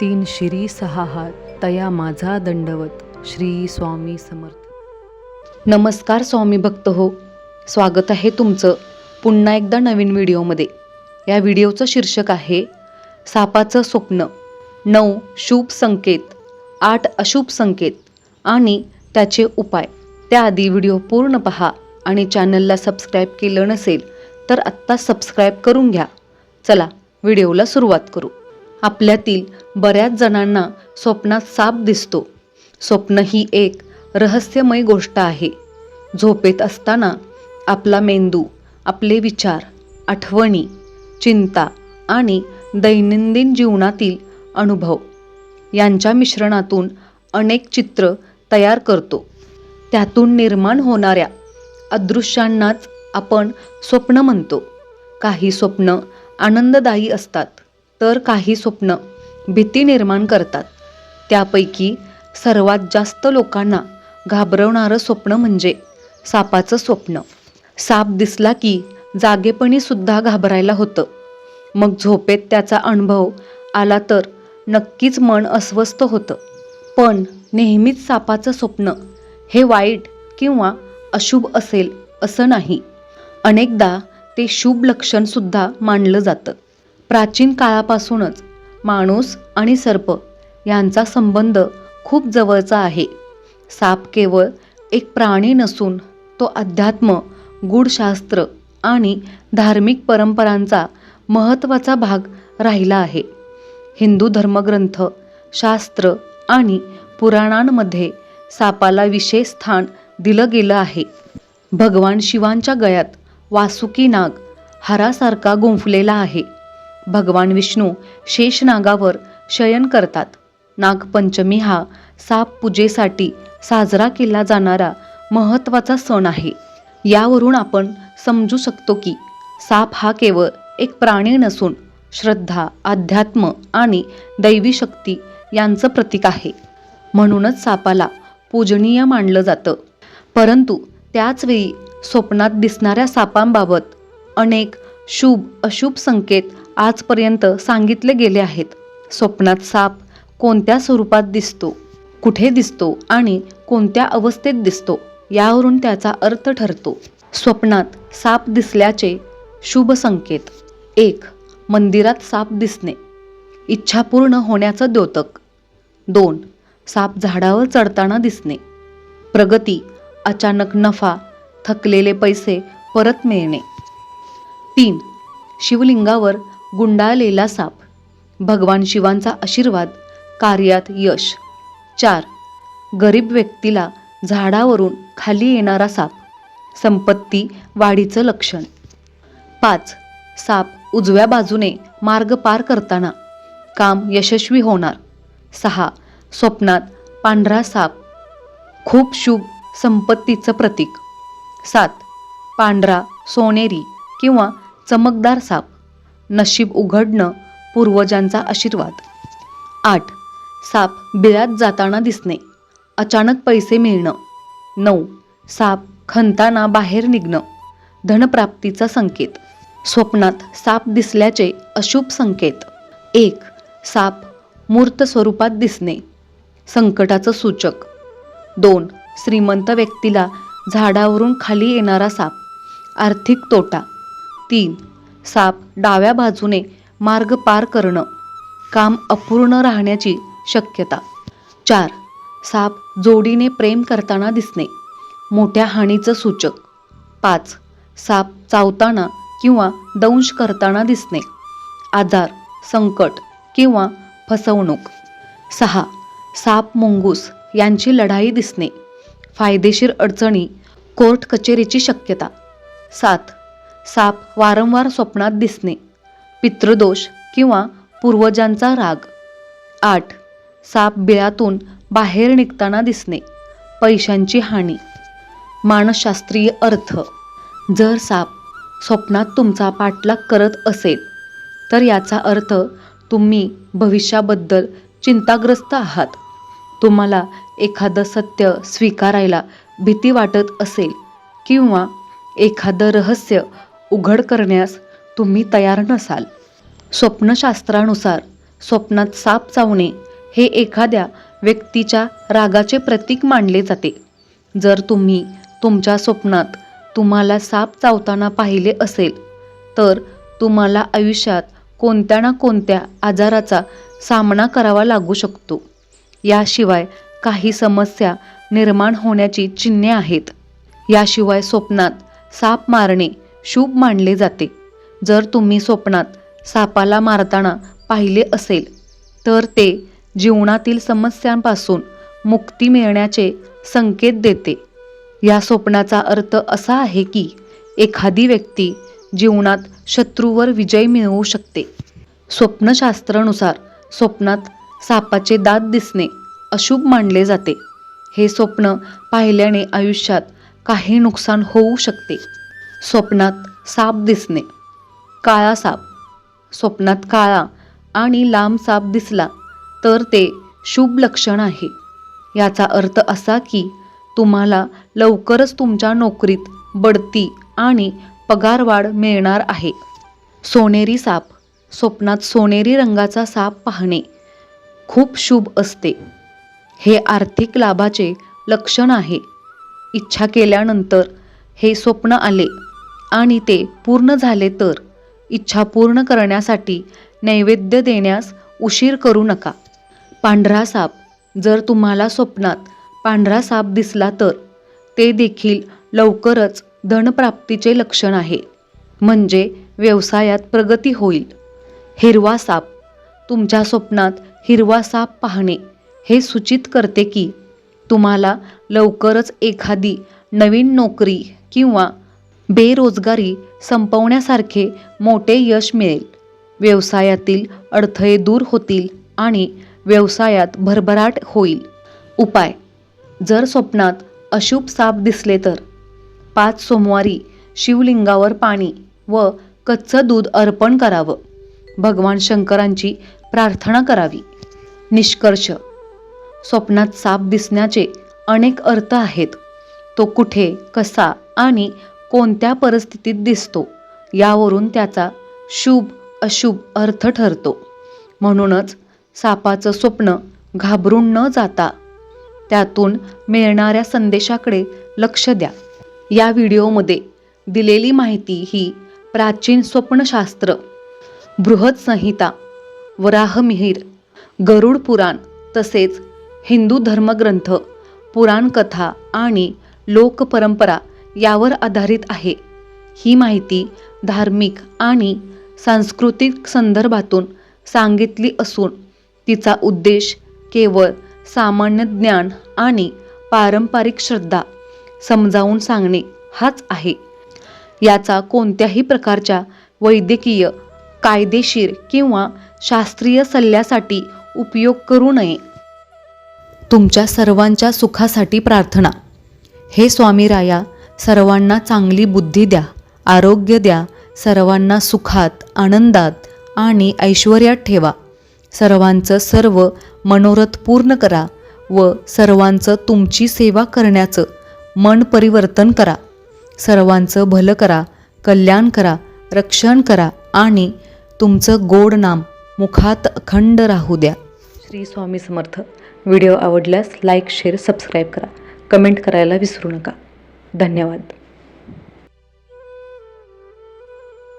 तीन शिरी सहा हात तया माझा दंडवत श्री स्वामी समर्थ. नमस्कार स्वामी भक्त हो स्वागत आहे तुमचं पुन्हा एकदा नवीन व्हिडिओमध्ये. या व्हिडिओचं शीर्षक आहे सापाचं स्वप्न. नऊ शुभ संकेत आठ अशुभ संकेत आणि त्याचे उपाय. त्याआधी व्हिडिओ पूर्ण पहा आणि चॅनलला सबस्क्राईब केलं नसेल तर आत्ता सबस्क्राईब करून घ्या. चला व्हिडिओला सुरुवात करू. आपल्यातील बऱ्याच जणांना स्वप्नात साप दिसतो. स्वप्न ही एक रहस्यमय गोष्ट आहे. झोपेत असताना आपला मेंदू आपले विचार आठवणी चिंता आणि दैनंदिन जीवनातील अनुभव यांच्या मिश्रणातून अनेक चित्र तयार करतो. त्यातून निर्माण होणाऱ्या अदृश्यांनाच आपण स्वप्न म्हणतो. काही स्वप्न आनंददायी असतात. तर काही स्वप्न भीती निर्माण करतात. त्यापैकी सर्वात जास्त लोकांना घाबरवणारं स्वप्न म्हणजे सापाचं स्वप्न. साप दिसला की जागेपणी सुद्धा घाबरायला होतं. मग झोपेत त्याचा अनुभव आला तर नक्कीच मन अस्वस्थ होतं. पण नेहमीच सापाचं स्वप्न हे वाईट किंवा अशुभ असेल असं नाही. अनेकदा ते शुभ लक्षणसुद्धा मानलं जातं. प्राचीन काळापासूनच माणूस आणि सर्प यांचा संबंध खूप जवळचा आहे. साप केवळ एक प्राणी नसून तो अध्यात्म गूढशास्त्र आणि धार्मिक परंपरांचा महत्त्वाचा भाग राहिला आहे. हिंदू धर्मग्रंथ शास्त्र आणि पुराणांमध्ये सापाला विशेष स्थान दिलं गेलं आहे. भगवान शिवांच्या गळ्यात वासुकी नाग हारासारखा गुंफलेला आहे. भगवान विष्णू शेषनागावर शयन करतात. नागपंचमी हा साप पूजेसाठी साजरा केला जाणारा महत्त्वाचा सण आहे. यावरून आपण समजू शकतो की साप हा केवळ एक प्राणी नसून श्रद्धा अध्यात्म आणि दैवी शक्ती यांचं प्रतीक आहे. म्हणूनच सापाला पूजनीय मानलं जातं. परंतु त्याचवेळी स्वप्नात दिसणाऱ्या सापांबाबत अनेक शुभ अशुभ संकेत आजपर्यंत सांगितले गेले आहेत. स्वप्नात साप कोणत्या स्वरूपात दिसतो कुठे दिसतो आणि कोणत्या अवस्थेत दिसतो यावरून त्याचा अर्थ ठरतो. स्वप्नात साप दिसल्याचे शुभ संकेत. एक मंदिरात साप दिसणे. इच्छा पूर्ण होण्याचं द्योतक. दोन साप झाडावर चढताना दिसणे. प्रगती अचानक नफा थकलेले पैसे परत मिळणे. तीन शिवलिंगावर गुंडाळलेला साप. भगवान शिवांचा आशीर्वाद कार्यात यश. चार. गरीब व्यक्तीला झाडावरून खाली येणारा साप. संपत्ती वाढीचं लक्षण. पाच. साप उजव्या बाजूने मार्ग पार करताना काम यशस्वी होणार. सहा. स्वप्नात पांढरा साप. खूप शुभ संपत्तीचं प्रतीक. सात. पांढरा सोनेरी किंवा चमकदार साप. नशीब उघडणं पूर्वजांचा आशीर्वाद. आठ. साप बिळात जाताना दिसणे. अचानक पैसे मिळणं. नऊ. साप खणताना बाहेर निघणं. धनप्राप्तीचा संकेत. स्वप्नात साप दिसल्याचे अशुभ संकेत. एक. साप मूर्त स्वरूपात दिसणे. संकटाचं सूचक. दोन. श्रीमंत व्यक्तीला झाडावरून खाली येणारा साप. आर्थिक तोटा. तीन. साप डाव्या बाजूने मार्ग पार करणं काम अपूर्ण राहण्याची शक्यता. चार. साप जोडीने प्रेम करताना दिसणे. मोठ्या हानीचं सूचक. पाच. साप चावताना किंवा दंश करताना दिसणे. आजार संकट किंवा फसवणूक. सहा. साप मुंगूस यांची लढाई दिसणे. फायदेशीर अडचणी कोर्ट कचेरीची शक्यता. सात. साप वारंवार स्वप्नात दिसणे पितृदोष किंवा पूर्वजांचा राग. आठ. साप बिळातून बाहेर निघताना दिसणे पैशांची हानी. मानसशास्त्रीय अर्थ जर साप स्वप्नात तुमचा पाठलाग करत असेल तर याचा अर्थ तुम्ही भविष्याबद्दल चिंताग्रस्त आहात. तुम्हाला एखादं सत्य स्वीकारायला भीती वाटत असेल किंवा एखादं रहस्य उघड करण्यास तुम्ही तयार नसाल. स्वप्नशास्त्रानुसार स्वप्नात साप चावणे हे एखाद्या व्यक्तीच्या रागाचे प्रतीक मानले जाते. जर तुम्ही तुमच्या स्वप्नात तुम्हाला साप चावताना पाहिले असेल तर तुम्हाला आयुष्यात कोणत्या ना कोणत्या आजाराचा सामना करावा लागू शकतो. याशिवाय काही समस्या निर्माण होण्याची चिन्हे आहेत. याशिवाय स्वप्नात साप मारणे शुभ मानले जाते. जर तुम्ही स्वप्नात सापाला मारताना पाहिले असेल तर ते जीवनातील समस्यांपासून मुक्ती मिळण्याचे संकेत देते. या स्वप्नाचा अर्थ असा आहे की एखादी व्यक्ती जीवनात शत्रूवर विजय मिळवू शकते. स्वप्नशास्त्रानुसार स्वप्नात सापाचे दात दिसणे अशुभ मानले जाते. हे स्वप्न पाहिल्याने आयुष्यात काही नुकसान होऊ शकते. स्वप्नात साप दिसणे. काळा साप. स्वप्नात काळा आणि लांब साप दिसला तर ते शुभ लक्षण आहे. याचा अर्थ असा की तुम्हाला लवकरच तुमच्या नोकरीत बढती आणि पगारवाढ मिळणार आहे. सोनेरी साप. स्वप्नात सोनेरी रंगाचा साप पाहणे खूप शुभ असते. हे आर्थिक लाभाचे लक्षण आहे. इच्छा केल्यानंतर हे स्वप्न आले आणि ते पूर्ण झाले तर इच्छा पूर्ण करण्यासाठी नैवेद्य देण्यास उशीर करू नका. पांढरा साप जर तुम्हाला स्वप्नात पांढरा साप दिसला तर ते देखील लवकरच धनप्राप्तीचे लक्षण आहे. म्हणजे व्यवसायात प्रगती होईल. हिरवा साप तुमच्या स्वप्नात हिरवा साप पाहणे हे सूचित करते की तुम्हाला लवकरच एखादी नवीन नोकरी किंवा बेरोजगारी संपवण्यासारखे मोठे यश मिळेल. व्यवसायातील अडथळे दूर होतील आणि व्यवसायात भरभराट होईल. उपाय. जर स्वप्नात अशुभ साप दिसले तर. पाच सोमवारी शिवलिंगावर पाणी व कच्चं दूध अर्पण करावं. भगवान शंकरांची प्रार्थना करावी. निष्कर्ष. स्वप्नात साप दिसण्याचे अनेक अर्थ आहेत. तो कुठे कसा आणि कोणत्या परिस्थितीत दिसतो यावरून त्याचा शुभ अशुभ अर्थ ठरतो. म्हणूनच सापाचं स्वप्न घाबरून न जाता त्यातून मिळणाऱ्या संदेशाकडे लक्ष द्या. या व्हिडिओमध्ये दिलेली माहिती ही प्राचीन स्वप्नशास्त्र बृहत संहिता वराहमिहीर गरुड पुराण तसेच हिंदू धर्मग्रंथ पुराणकथा आणि लोकपरंपरा यावर आधारित आहे. ही माहिती धार्मिक आणि सांस्कृतिक संदर्भातून सांगितली असून तिचा उद्देश केवळ सामान्य ज्ञान आणि पारंपरिक श्रद्धा समजावून सांगणे हाच आहे. याचा कोणत्याही प्रकारच्या वैद्यकीय कायदेशीर किंवा शास्त्रीय सल्ल्यासाठी उपयोग करू नये. तुमच्या सर्वांच्या सुखासाठी प्रार्थना. हे स्वामी राया सर्वांना चांगली बुद्धी द्या आरोग्य द्या सर्वांना सुखात आनंदात आणि ऐश्वर्यात ठेवा. सर्वांचं सर्व मनोरथ पूर्ण करा व सर्वांचं तुमची सेवा करण्याचं मन परिवर्तन करा. सर्वांचं भलं करा कल्याण करा रक्षण करा आणि तुमचं गोड नाम मुखात अखंड राहू द्या. श्री स्वामी समर्थ. व्हिडिओ आवडल्यास लाईक शेअर सबस्क्राईब करा. कमेंट करायला विसरू नका. धन्यवाद.